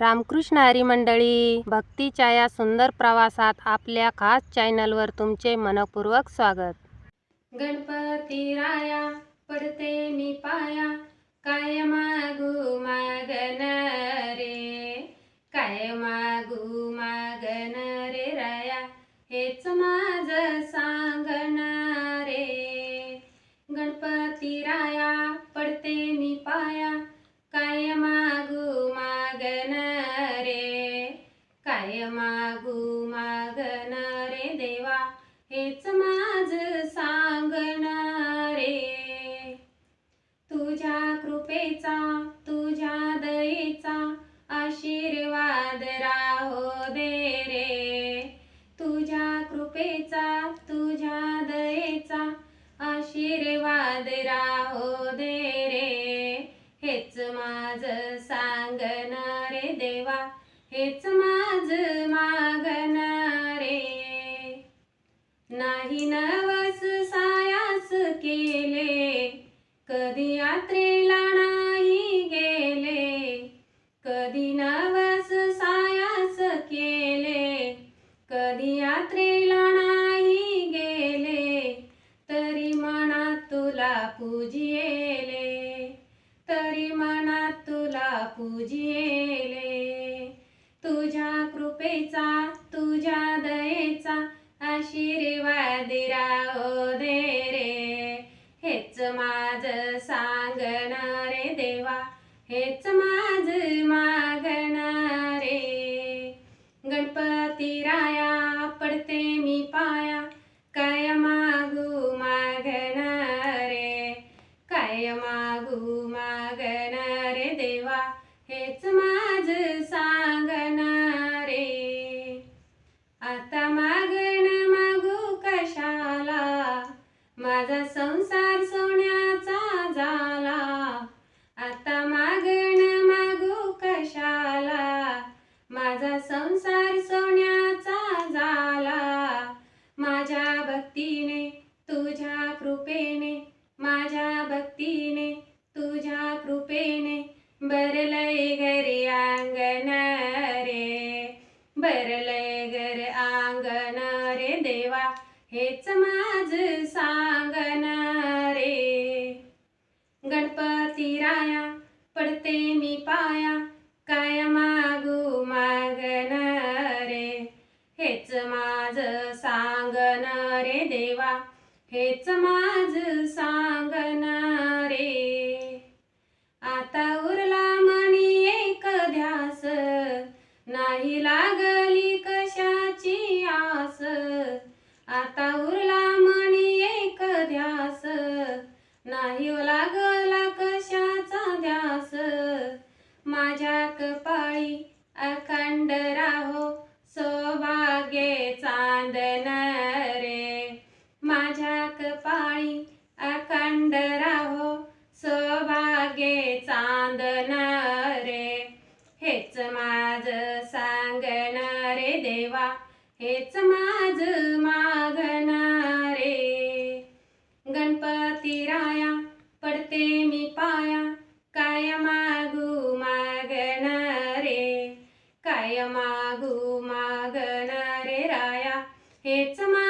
रामकृष्ण हरी मंडळी भक्तीच्या या सुंदर प्रवासात आपल्या खास चॅनलवर तुमचे मनपूर्वक स्वागत. गणपती राया पडते मी पाया काय मागू मागन रे? काय मागू काय मागू मागणारे रे देवा हेच माझ सांगणारे. तुझ्या कृपेचा तुझ्या दयेचा आशीर्वाद राहो दे रे. तुझ्या कृपेचा तुझ्या दयेचा आशीर्वाद हेच माझ मागणारे. रे नाही नवस सायास केले कधी यात्रेला नाही गेले. कधी नवस सायास केले कधी यात्रेला नाही गेले. तरी मनात तुला पूजिये तुझ्या कृपेचा तुझ्या दयेचा आशीर्वाद राहो दे रे. हेच माझ सांगणार रे देवा हेच माझ मागणार. रे गणपती राया पडते मी पाया काय मागू मागणार? रे काय मागू मा माझा संसार सोन्याचा झाला आता मागण मागू कशाला? माझा संसार सोन्याचा झाला माझ्या भक्तीने तुझ्या कृपेने माझ्या भक्तीने तुझ्या कृपेने बरलय घरी अंगण रे. बरलय हेच माझ सांगणार. रे गणपती राया पडते मी पाया काय मागू मागणार. रे हेच माझ सांगणार रे देवा हेच माझ सांग आता उरला मनी एक ध्यास. नाही लागला कशाचा ध्यास. माझ्या कपाळी अखंड राहो सौभाग्ये चांदन रे. माझ्या कपाळी अखंड राहो सौभाग्ये चांदन रे. हेच माझ सांगण रे देवा हेच माझ मागणारे. गणपती राया पडते मी पाया काय मागू मागणारे? काय मागू मागणारे राया हेच मा